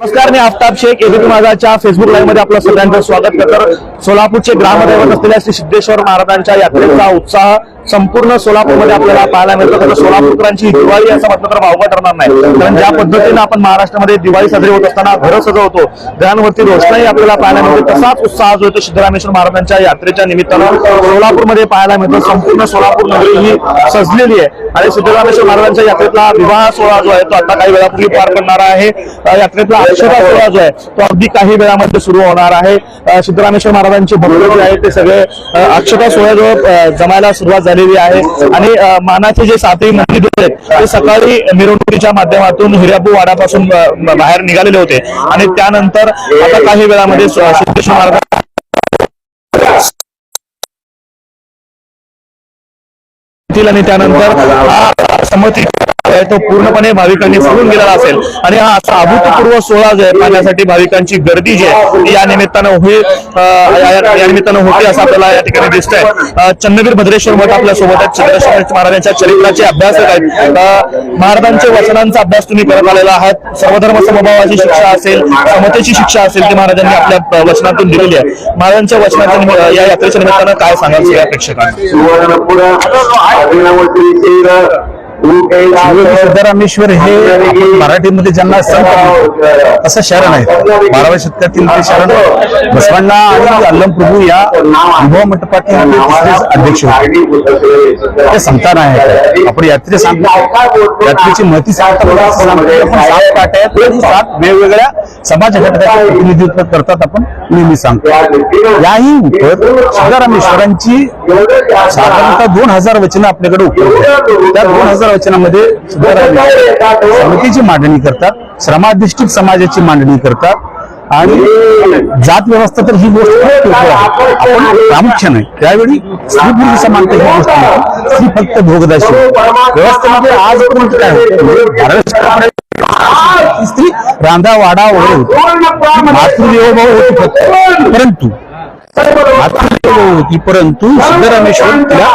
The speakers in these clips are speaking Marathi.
नमस्कार मी आफताब शेख. एबीपी माझाच्या फेसबुक लाईव्हमध्ये आपलं सगळ्यांचं स्वागत करतो. सोलापूरचे ग्रामदैवत असलेल्या श्री सिद्धेश्वर महाराजांच्या यात्रेचा उत्साह संपूर्ण सोलापूरमध्ये आपल्याला पाहायला मिळतो. तर सोलापूरकरांची दिवाळी असं म्हटलं तर वावगं ठरणार नाही. कारण ज्या पद्धतीनं आपण महाराष्ट्रामध्ये दिवाळी साजरी होत असताना घरं सजवतो घरांवरती रोषणाई आपल्याला पाहायला मिळते तसाच उत्साह जो येतो सिद्धरामेश्वर महाराजांच्या यात्रेच्या निमित्तानं सोलापूरमध्ये पाहायला मिळतो. संपूर्ण सोलापूर नगरी ही सजलेली आहे. आणि सिद्धरामेश्वर महाराजांच्या यात्रेतला विवाह सोहळा जो आहे तो आता काही वेळापूर्वी पार पडणार आहे. यात्रेतला अक्षता सोहळा जो आहे तो अगदी काही वेळामध्ये सुरू होणार आहे. अ, सिद्धरामेश्वर महाराजांचे भक्त जे आहेत ते सगळे अक्षता सोहळ्याजवळ जमायला सुरुवात झालेली आहे. आणि मानाचे जे सातही मंदिर आहेत ते सकाळी मिरवणुकीच्या माध्यमातून हिरापू वाडापासून बाहेर निघालेले होते. आणि त्यानंतर आता काही वेळामध्ये सिद्धेश्वर महाराज असतील आणि त्यानंतर हा समती तो पूर्णपणे भाविकांनी फुलून गेलेला असेल. आणि हा असा अभूतपूर्व सोहळा जो आहे पाहण्यासाठी भाविकांची गर्दी जी आहे ती या निमित्तानं होईल या- निमित्तानं होती असं आपल्याला या ठिकाणी दिसतंय. अं, भद्रेश्वर मठ आपल्यासोबत आहेत चंद्रशेखर महाराजांच्या चरित्राचे अभ्यासक आहेत. महाराजांच्या वचनांचा अभ्यास तुम्ही करत आलेला आहात. सर्वधर्म समभावाची शिक्षा असेल समतेची शिक्षा असेल ती महाराजांनी आपल्या वचनातून दिलेली आहे. महाराजांच्या वचनाच्या या यात्रेच्या निमित्तानं काय सांगाल या प्रेक्षकांना? Apa yang awak tulis ini dah? Siddharameshwar हे मराठीमध्ये ज्यांना संत असं शरण आहे बाराव्या शतकातील ते शरण बसवण्णा आणि अल्लम प्रभू या अनुभव मंडपातील अध्यक्ष होते. ते संतान आहे आपण यात्रे सांगतो यात्रेची महती सांगता सांगतो सात काट्या आहेत. आणि सात वेगवेगळ्या समाज घटकाचे प्रतिनिधित्व करतात आपण नेहमी सांगतो. याही उपत सिद्धरामेश्वरांची साधारणतः दोन हजार वचनं आपल्याकडे उपलब्ध त्या दोन हजार वचनामध्ये सिद्धरामेश्वर समितीची मांडणी करतात श्रमाधिष्ठित समाजाची मांडणी करतात आणि जात व्यवस्था तर ही गोष्ट आपण प्रामुख्याने त्यावेळी स्त्री पुरुष समानता ही गोष्ट नाही स्त्री फक्त भोगदाशी व्यवस्थेमध्ये आजपर्यंत काय स्त्री रांधा वाडा वगैरे होती. मातृदेवभाव होती फक्त. परंतु मातृदेव होती परंतु सिद्धरामेश्वर तिला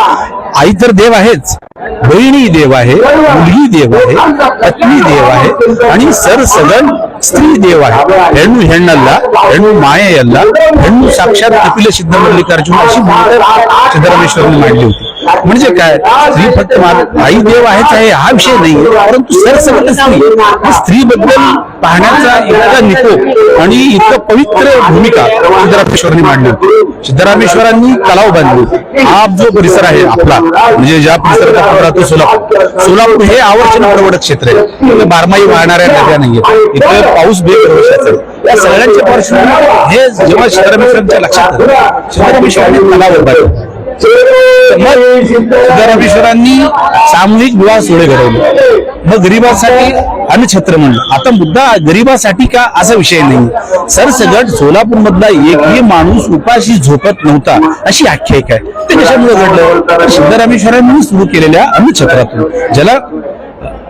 आई तर देव आहेच बहिणी देव आहे मुलगी देव आहे पत्नी देव आहे आणि सरसगण स्त्री देव आहे ಹೆಣ್ಣು ಹೆಣ್ಣಲ್ಲ ಹೆಣ್ಣು ಮಾಯೆಯಲ್ಲ ಹೆಣ್ಣು साक्षात कपिल सिद्ध मल्लिकार्जुन अशी भूमिका सिद्धरामेश्वरांनी मांडली होती म्हणजे काय? स्त्री फक्त आई देव आहेच आहे हा विषय नाही. परंतु सरसगट स्त्री स्त्रीबद्दल पाहण्याचा इतका निकोप आणि इतकं पवित्र भूमिका सिद्धरामेश्वरांनी मांडली. सिद्धरामेश्वरांनी तलाव बांधले. हा जो परिसर आहे आपला म्हणजे ज्या परिसराचा आपण राहतो सोलापूर. सोलापूर हे आवर्जन परवडत क्षेत्र आहे. इथं बारमाही वाहणाऱ्या नद्या नाहीये इथं पाऊस बेभरवशाचा आहे. या सगळ्यांच्या पार्श्वभूमीवर हे जेव्हा सिद्धरामेश्वरांच्या लक्षात सिद्धरामेश्वरांनी तलाव उभारले. मग सिद्धरामेश्वरांनी सामूहिक विवाह सोहळे घडवले. मग गरिबासाठी आम्ही छत्र म्हणलं. आता मुद्दा गरिबासाठी का असा विषय नाही. सरसगट सोलापूर मधला एकही माणूस उपाशी झोपत नव्हता अशी आख्यायिका आहे. ते कशामुळे घडलं? सिद्धरामेश्वरांनी सुरू केलेल्या आम्ही छत्रातून. ज्याला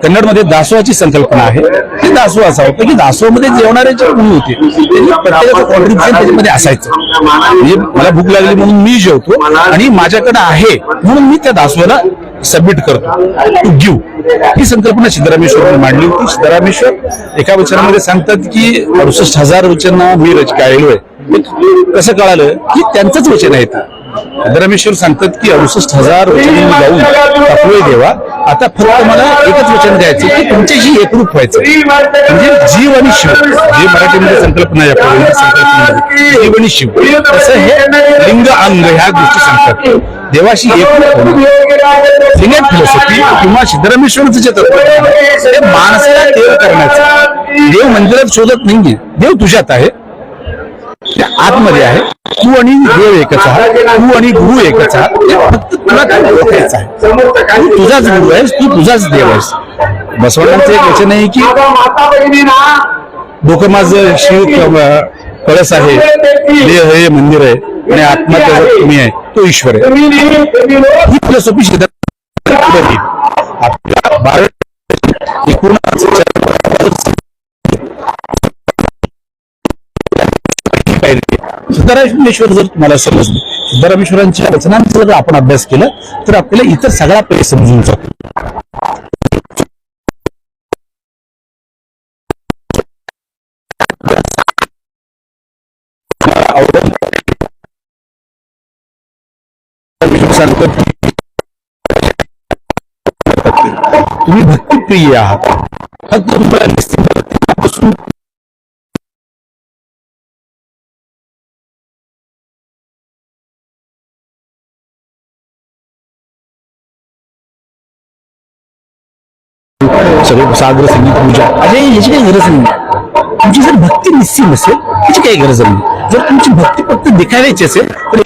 कन्नडमध्ये दासवाची संकल्पना आहे. ते दासो असा होतं की दासोमध्ये जेवणारे जे मुली होते प्रत्येकाचं कॉन्ट्रीब्युशन त्याच्यामध्ये असायचं. म्हणजे मला भूक लागली म्हणून मी जेवतो आणि माझ्याकडे आहे म्हणून मी त्या दासोला सबमिट करतो. टू गिव्ह ही संकल्पना सिद्धरामेश्वरांनी मांडली होती. सिद्धरामेश्वर एका वचनामध्ये सांगतात की अडुसष्ट हजार वचन मी रच गायलो आहे. कसं कळालं? की त्यांचंच वचन आहे ते सांगतात की अडुसष्ट हजार वचन जाऊन गाऊन टाकलोय देवा. आता फक्त मला एकच वचन द्यायचं की तुमच्याशी एकरूप व्हायचं म्हणजे जीव आणि शिव. जे मराठीमध्ये संकल्पना आहे आपल्या हिंदी जीव आणि शिव. तसं हे लिंग अंग ह्या गोष्टी सांगतात. देवाशी एकरूप होणं. सिंगेट फिलॉसॉफी किंवा सिद्धरामेश्वरचं जे तत्व ते माणसाला देव करण्याचं देव मंदिरात शोधत नाहीये. देव तुझ्यात आहे. त्या आतमध्ये आहे. तू आणि देव एकच आहात. तू आणि गुरु एकच आहात. फक्त तुला काय ओळखायचं आहे? तू तुझाच गुरु आहेस तू तुझाच देव आहेस. बसवण्याचं एक वचन आहे की डोकं माझं शिव कळस आहे देह हे मंदिर आहे आणि आत्मा त्याचा तुम्ही आहे. तो ईश्वर आहे. ही फिलॉसॉफी शेतात आपल्या भारत पाहिजे. सुधारामेश्वर जर तुम्हाला समजलं सुधारामेश्वरांच्या रचनांचा जर आपण अभ्यास केला तर आपल्याला इतर सगळा पैसे समजून जातो. तुम्ही भक्तीप्रिय आहात. फक्त तुम्हाला सगळे सागर संगीत पूजा. अरे याची काही गरज नाही. तुमची जर भक्ती निश्चित नसेल त्याची काही गरज नाही. जर तुमची भक्ती फक्त दिखावायची असेल तर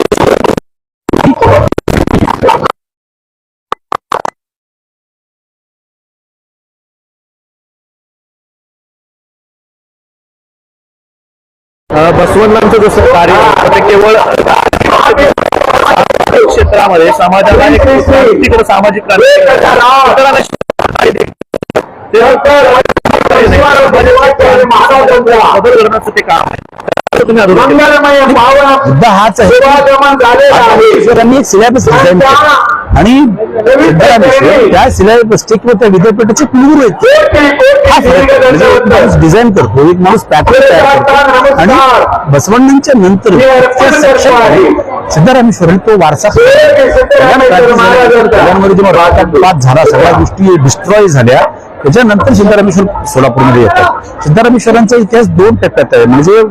अ, बसवण्णांचं जसं कार्य आहे, ते केवळ क्षेत्रामध्ये समाजाला एक तिकडे सामाजिक क्रांती इतरांना कार्य बदल करण्याचं ते काम आहे हाच आहे सिलेबस डिझाईन आणि सिद्धारामेश्वर त्या सिलेबस किंवा त्या विद्यापीठाचे आहेत डिझाईन करतो एक माणूस पॅटर्न तयार करतो आणि नंतर. सिद्धरामेश्वरांनी तो वारसा कल्याणमध्ये जेव्हा रक्तपात झाला. सगळ्या गोष्टी डिस्ट्रॉय झाल्या. त्याच्यानंतर सिद्धारामेश्वर सोलापूरमध्ये येतात. सिद्धारामेश्वरांचा इतिहास दोन टप्प्यात आहे. म्हणजे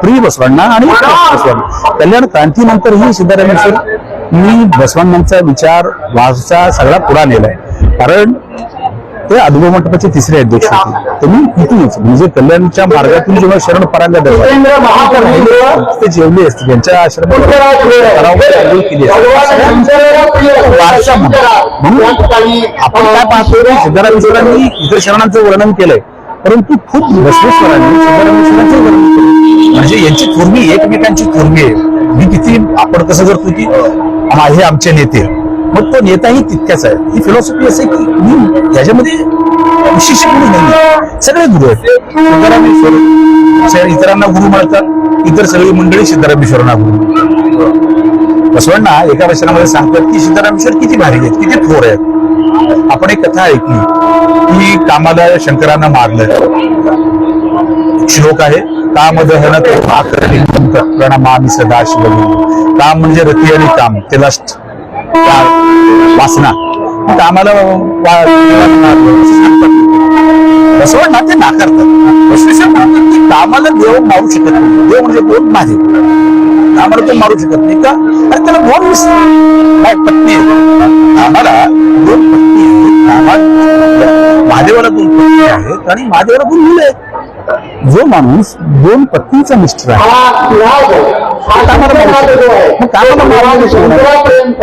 प्री बसवांना आणि post बसवण्णा कल्याण क्रांतीनंतरही सिद्धारामेश्वर मी बसवण्णांचा विचार वाचा सगळा पुढा नेलाय कारण ते अनुभव मंडपाचे तिसरे अध्यक्ष होते. त्यांनी इथूनच म्हणजे कल्याणच्या मार्गातून जेव्हा शरण परांगा देतात केंद्र महाप्रभू ते जेवले असते त्यांच्या केली असते म्हणून आपण काय पाहतो सिद्धरामेश्वरांनी इतर शरणांचं वर्णन केलंय. परंतु खूप बसवेश्वरांनी सिद्धरामेश्वरांचं वर्णन केलं म्हणजे यांची थोरमी एकमेकांची थोरमी आहे. मी किती आपण कसं करतो की हे आमचे नेते. मग तो नेताही तितक्याच आहे. ही फिलॉसॉफी असे की मी याच्यामध्ये विशिष्ट गुरु नाही सगळे गुरु आहेत. इतरांना गुरु म्हणतात. इतर सगळी मंडळी सिद्धरामेश्वरांना गुरु बसवांना एका वचनामध्ये सांगतात की सिद्धरामेश्वर किती भारी आहेत किती थोर आहेत. आपण एक कथा ऐकली. की कामाला शंकरांना मारलं श्लोक आहे. काम दहन प्रणमामी सदा शिवलिंग काम म्हणजे रती आणि काम त्याला वासना तर आम्हाला मारलं असं सांगतात. ते नाकारतात. बसवेश्वर म्हणतात की कामाला देव मारू शकत नाही. देव म्हणजे दोन माझे आम्हाला तो मारू शकत नाही का? अरे त्याला दोन मिस- काय पत्नी आम्हाला दोन पत्नी आहेत. महादेवाला दोन पत्नी आहेत आणि महादेवाला दोन मुलं आहेत. जो माणूस दोन पत्नीचा मिस्टर आहे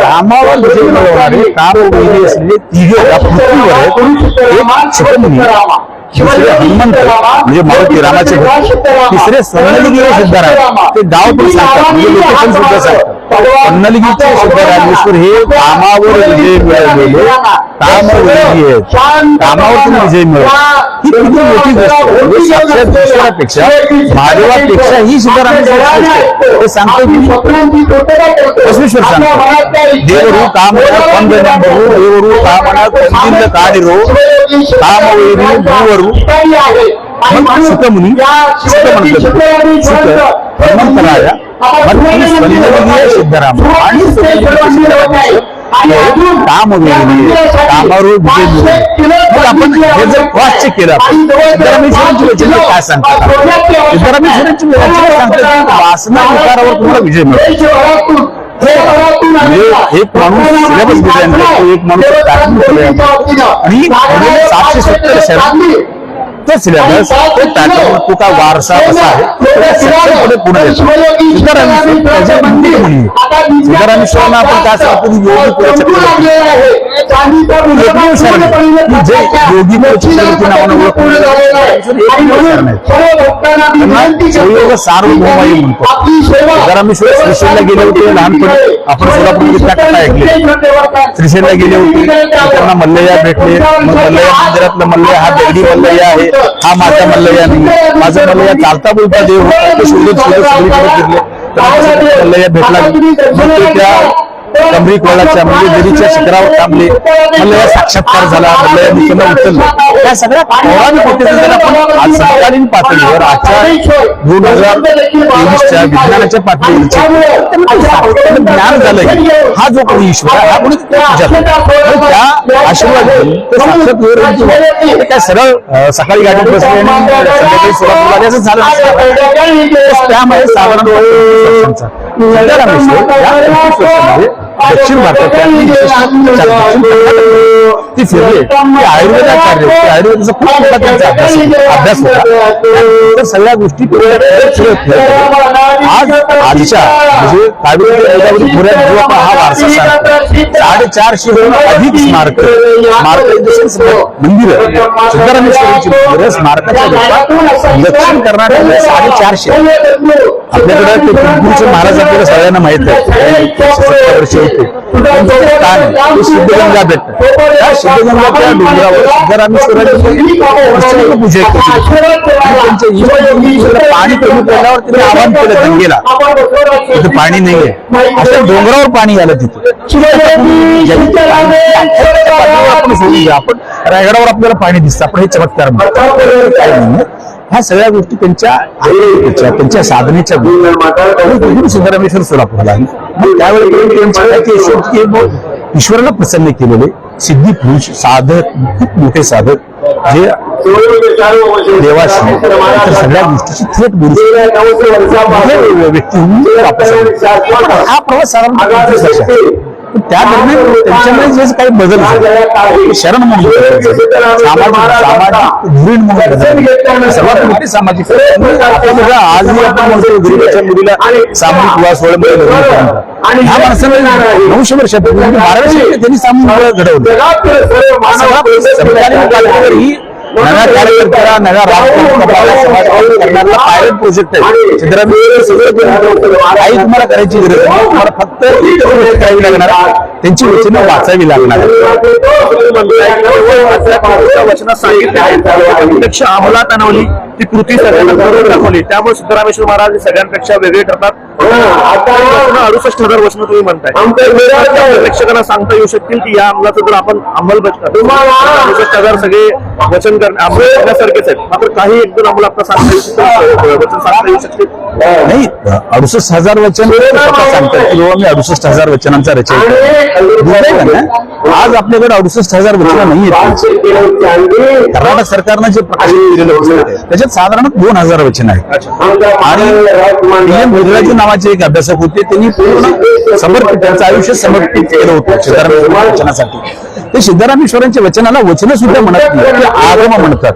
कामावर विजय मिळवणारे काम असलेले तिघे पृथ्वीवर आहेत एक दुसरे हनुमंत म्हणजे मारुती रामाचे तिसरे स्वर्णलिंगी सिद्धाराम ते गाव पण सांगतात म्हणजे लोकेशन सुद्धा सांगतात. पन्नलगीचे सिद्धरामेश्वर हे कामावर विजय मिळवलेले. काम विजयी कामावर विजय मिळवला ही किती मोठी गोष्ट दुसऱ्यापेक्षा महादेवापेक्षा ही सिद्धरामेश्वर हे सांगतो की बसवेश्वर सांगतो. देवरू काम पंद देवरू. कामना पंदिल काडिरो कामवेरू भूवरू मग सुतमुनी. सुत म्हणतात सुत. हनुमंतराया. कामावर. मग आपण हे जर क्रॉस चेक केलं आपण सिद्धरामेश्वरांची वचने काय सांगतात सिद्धरामेश्वरांची वचने सांगतात की वासना विकारावर तुम्हाला विजय मिळतो. एक माणूस सिलेबस डिझाईन करतो एक माणूस पॅटर्न करतो आणि सातशे सत्तर शहरात तो सिलेबस तो पॅटर्न तो काय वारसा कसा आहे? पुढे सिद्धरामेश्वरांना आपण काय सांगतो? योगी पुढे एकमेव शरण आहे की जे योगी पुढे चक्रवर्ती नावानं ओळखलं जातं. एकमेव शरण आहे त्यांना शिवयोग सार्वभौमाई म्हणतो सिद्धरामेश्वर श्रीशैलला गेले होते लहानपणी. आपण सोलापूरमध्ये त्या कथा ऐकले. श्रीशैलला गेले होते. त्यांना मल्लय्या भेटले. मग मल्लय्या मंदिरातलं मल्लय हा दगडी मल्लय्या आहे. हा माझा मल्लय्या नाही माझा मल्लय्या चालता बोलता देव होता. ते शोधत शोधत सगळीकडे फिरले. तर मल्लय्या भेटला. मग ते त्या कमरी कोळाच्या म्हणजे गिरीच्या शिखरावर थांबले म्हणलं साक्षात्कार झाला. म्हणलं या दिशेनं उचललं या सगळ्या पौराणिक पद्धतीने आपण आज समकालीन पातळीवर आजच्या दोन हजार तेवीसच्या विज्ञानाच्या पातळीवरचे ज्ञान झालं हा जो कोणी ईश्वर हा कोणी त्या आशीर्वाद काय सरळ सकाळी गाडी बसले आणि संध्याकाळी सोलापूरला असं झालं नसतं. त्यामुळे साधारण दक्षिण कर्नाटक ती फिरले. ते आयुर्वेदाचार्य ते आयुर्वेदाचा खूप मोठा त्यांचा अभ्यास होता- अभ्यास होता. तर सगळ्या गोष्टी आज आजच्या म्हणजे कावेरी हा वारसा सांगतो. साडेचारशेहून अधिक स्मारक. स्मारक मंदिर. सिद्धरामेश्वरीची मंदिरं स्मारकाच्या रूपात दक्षिण कर्नाटकात साडेचारशे. आपल्याकडे महाराज आपल्याला सगळ्यांना माहीत आहे. सिद्धगंगा त्या सिद्धगंगाच्या डोंगरावर पूजा त्यांच्या पाणी कमी पडल्यावर त्यांनी आवाहन केलं गंगेला तिथे पाणी नाहीये अशा डोंगरावर पाणी आलं तिथे आपण रायगडावर आपल्याला पाणी दिसतं. आपण हे चमत्कार म्हणतो. काय ह्या सगळ्या गोष्टी त्यांच्या आयुर्वेदाच्या, त्यांच्या साधनेच्या गुरु सिद्धरामेश्वर सोलापूरला. मग त्यावेळी ईश्वराला प्रसन्न केलेले सिद्धी पुरुष साधक खूप मोठे साधक जे देवाशी इतर सगळ्या गोष्टीची थेट बोलू व्यक्ती हा प्रवास त्या दरम्यान त्यांच्यामध्ये जे काही बदल झाले शरण म्हणून. सामाजिक सामाजिक धुरीण म्हणून बदल झाले. सर्वात मोठी सामाजिक आता बघा आजही आपण म्हणतो गरीबाच्या मुलीला सोहळ्यामध्ये लग्न करणं. ह्या माणसाने नऊशे बाराव्या शतकात त्यांनी सामूहिक घडवले. ही नव्या कार्यकर्त्याला नव्या पायलट प्रोजेक्ट आहे सिद्धरामय्या. काही तुम्हाला करायची गरज नाही तुम्हाला फक्त करावी लागणार. त्यांची वचनं वाचावी लागणार. वचनात सांगितलं प्रत्यक्ष अंमलात आणवली ती कृती सगळ्यांना करून दाखवली त्यामुळे सिद्धरामेश्वर महाराज हे सगळ्यांपेक्षा वेगळे ठरतात अडुसष्ट हजार वचनं तुम्ही म्हणताय. प्रेक्षकांना सांगता येऊ शकतील की या अंमलाचं जर आपण अंमलबजावणी अडुसष्ट हजार सगळे वचन अंमल करण्यासारखेच आहेत. मात्र काही एक दोन अंमल आपल्याला सांगता येऊ शकतील वचन सांगता येऊ शकतील. नाही अडुसष्ट हजार वचन सांगतात की बाबा मी अडुसष्ट हजार वचनांचा रचना आज आपल्याकडे अडुसष्ट हजार वचनं नाही कर्नाटक सरकारनं जे प्रकाशित केलेलं वचन त्याच्यात साधारण दोन हजार वचन आहेत. आणि पीएम मुद्राजी नावाचे एक अभ्यासक होते. त्यांनी पूर्ण समर्पित त्यांचं आयुष्य समर्पित केलं होतं सिद्धरामेश्वर वचनासाठी. ते सिद्धरामेश्वरांच्या वचनाला वचन सुद्धा म्हणत नाही ते आगम म्हणतात.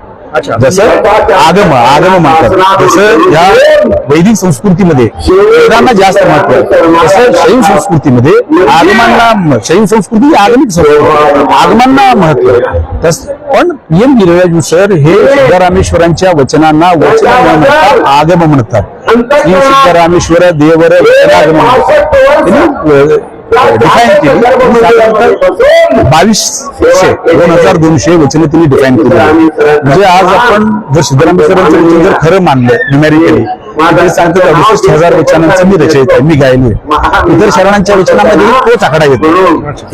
जसं आगम आगम म्हणतात. जसं या वैदिक संस्कृतीमध्ये वेदांना जास्त महत्त्व आहे. तसं शैव संस्कृतीमध्ये आगमांना शैव संस्कृती आगमिक संस्कृती. आगमांना महत्त्व आहे. पण पीएम गिरिराजू सर हे सिद्धरामेश्वरांच्या वचनांना वचन न म्हणता आगम म्हणतात. श्री सिद्धरामेश्वर देवर वचनागम म्हणतात डिफाईन केली. साधारणतः बावीसशे दोन हजार दोनशे वचने त्यांनी डिफाईन केली. म्हणजे आज आपण जर सिद्धरामेश्वरांचं वचन जर खरं मानलं न्यूमॅरिकली ते सांगतात अडुसष्ट हजार वचनांचं मी रचयित आहे. मी गायलोय इतर शरणांच्या वचनामध्ये तोच आकडा येतो.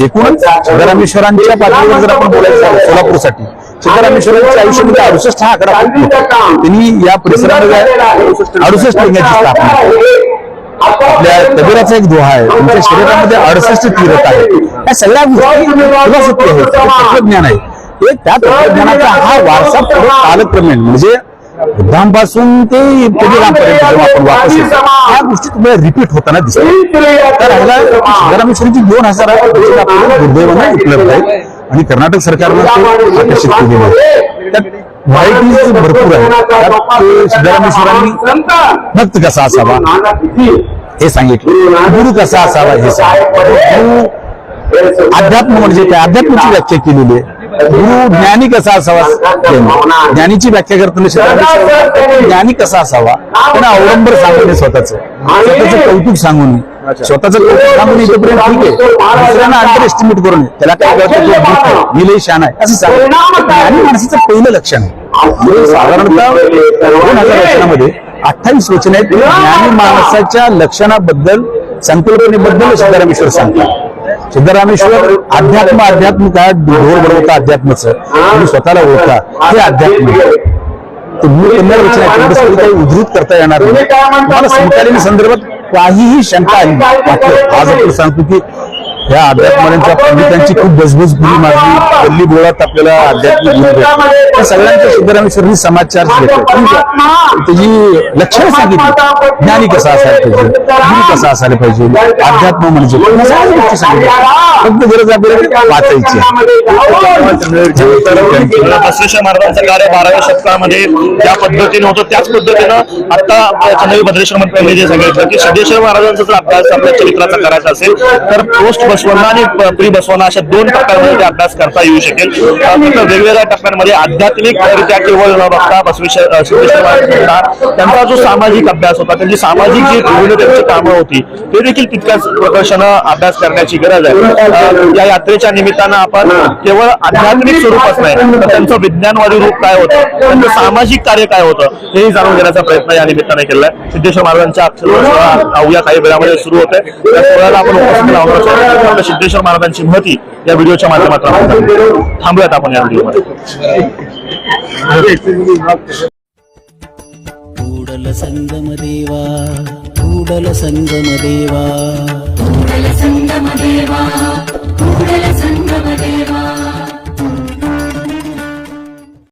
एकूणच सिद्धरामेश्वरांच्या पातळीवर जर आपण बोलायचं झालं सोलापूरसाठी. सिद्धरामेश्वरांच्या आयुष्यामध्ये अडुसष्ट हा आकडा. त्यांनी या परिसरामध्ये अडुसष्ट लिंगाची स्थापना. आपल्या एक दोहा आहे. तुमच्या शरीरामध्ये अडसष्ट तीरथ आहे. या सगळ्या गोष्टी तत्वज्ञान आहे. हे त्या तत्वज्ञानाचा हा वारसा कालक्रमेण. म्हणजे बुद्धांपासून ते कबीरांपर्यंत जेव्हा आपण वापस येतो ह्या गोष्टी तुम्हाला रिपीट होताना दिसतात तर ह्याला दोन हजार आपल्याला दुर्दैवाने उपलब्ध आहे. आणि कर्नाटक सरकारनं ते आकर्षित केलेलं आहे. त्यात व्हरायटीज भरपूर आहे त्यात सिद्धरामेश्वरांनी भक्त कसा असावा? हे सांगितलं. गुरु कसा असावा हे सांगितलं. अध्यात्म म्हणजे काय? अध्यात्माची व्याख्या केलेली आहे. गुरु ज्ञानी कसा असावा. ज्ञानीची व्याख्या करताना ज्ञानी कसा असावा त्यांना अवलंबर सांगू नये स्वतःच स्वतःचं कौतुक सांगू नये स्वतःचं कौतुक सांगून इथेपर्यंत ठीक आहे दुसऱ्यांना अंडर एस्टिमेट करू नये त्याला काय कळतं तो मूर्ख आहे, मी लई शान आहे असं सांग ज्ञानी माणसाचं पहिलं लक्षण आहे म्हणजे साधारणतः दोन हजार वचनामध्ये अठ्ठावीस वचन आहेत ज्ञानी माणसाच्या लक्षणाबद्दल संकल्पनेबद्दल सिद्धरामेश्वर सांगतात सिद्धरामेश्वर अध्यात्म अध्यात्म काय ढोर बडवता अध्यात्मचं. तुम्ही स्वतःला ओळखा. हे अध्यात्म. तुम्ही मूळ कन्नड वचन आहे काही उद्धृत करता येणार नाही. तुम्हाला समकालीन संदर्भात काहीही शंका आली आज आपण सांगतो की ह्या अध्यात्मांच्या पंडितांची खूप बजबज पुरी मारली गल्ली बोळात आपल्याला आध्यात्मिक गुरु भेटले. त्या सगळ्यांच्या सिद्धरामेश्वरनी समाचार घेतले. त्याची लक्षणं सांगितली ज्ञानी कसा असायला पाहिजे? गुरु कसा असायला पाहिजे? अध्यात्म म्हणजे फक्त गरज आपल्याला वाचायची बसवेश्वर महाराजांचं कार्य बाराव्या शतकामध्ये ज्या पद्धतीने होतं त्याच पद्धतीनं आता चंद्रवी भद्रेश्वर मध्ये जे सांगितलं की सिद्धेश्वर महाराजांचा जर अभ्यास आपल्या चरित्राचा करायचा असेल तर पोस्ट बसवण्णा आणि प्री बसवण्णा अशा दोन टप्प्यांमध्ये अभ्यास करता येऊ शकेल. वेगवेगळ्या टप्प्यांमध्ये आध्यात्मिकरित्या केवळ न बघता बसवेश्वर त्यांचा जो सामाजिक अभ्यास होता त्यांची सामाजिक जी विविध त्यांची कामं होती ते देखील तितक्याच प्रकर्षानं अभ्यास करण्याची गरज आहे. या यात्रेच्या निमित्तानं आपण केवळ आध्यात्मिक स्वरूपच नाही तर त्यांचं विज्ञानवादी रूप काय होतं त्यांचं सामाजिक कार्य काय होतं हेही जाणून घेण्याचा प्रयत्न या निमित्ताने केलाय सिद्धेश्वर महाराजांच्या अक्षर अवघ्या काही वेळामध्ये सुरू होते त्या सोहळ्याला आपण उपस्थित राहणार संपूर्ण सिद्धेश्वर महाराजांची महती या व्हिडिओच्या माध्यमातून थांबूयात आपण या व्हिडिओमध्ये. ಕೂಡಲ संगम ದೇವ ಕೂಡಲ ಸಂಗಮ